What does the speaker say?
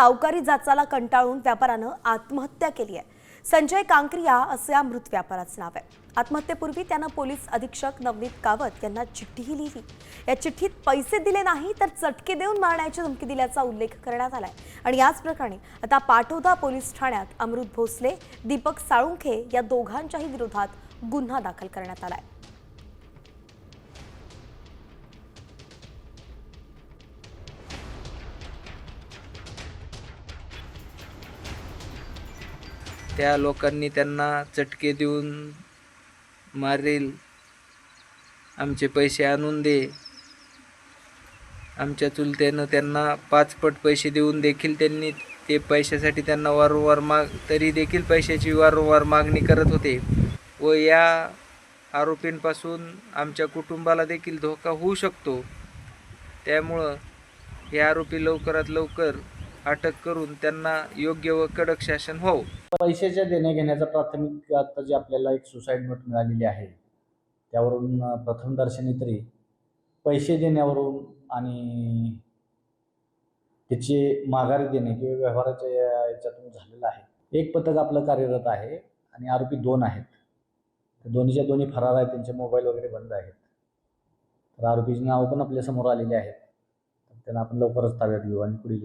सावकारी जाचाला कंटाळून व्यापारानं आत्महत्या केली आहे. संजय कांक्रिया असं या मृत व्यापाराचं नाव आहे. आत्महत्येपूर्वी त्यानं पोलीस अधीक्षक नवनीत कावत यांना चिठ्ठीही लिहिली. या चिठ्ठीत पैसे दिले नाही तर चटके देऊन मारण्याची धमकी दिल्याचा उल्लेख करण्यात आलाय. आणि याच प्रकरणी आता पाटोदा पोलीस ठाण्यात अमृत भोसले दीपक साळुंखे या दोघांच्याही विरोधात गुन्हा दाखल करण्यात आलाय. त्या लोकांनी त्यांना चटके देऊन मारेल. आमचे पैसे आणून दे. आमच्या चुलत्यानं त्यांना पाचपट पैसे देऊन देखील त्यांनी ते पैशासाठी त्यांना वारंवार माग तरी देखील पैशाची वारंवार मागणी करत होते. व या आरोपींपासून आमच्या कुटुंबाला देखील धोका होऊ शकतो. त्यामुळं हे आरोपी लवकरात लवकर अटक करून त्यांना योग्य व कडक शासन व्हावं पैशाच्या देण्या घेण्याचा प्राथमिक आता जी आपल्याला एक सुसाईड नोट मिळालेली आहे त्यावरून प्रथमदर्शनी तरी पैसे देण्यावरून आणि त्याचे माघारी देणे किंवा व्यवहाराच्या याच्यातून झालेलं आहे. एक पथक आपलं कार्यरत आहे आणि आरोपी दोन आहेत. तर दोन्हीच्या दोन्ही फरार आहेत त्यांचे मोबाईल वगैरे बंद आहेत. तर आरोपीची नावं पण आपल्यासमोर आलेली आहेत. त्यांना आपण लवकरच ताब्यात घेऊ आणि पुढील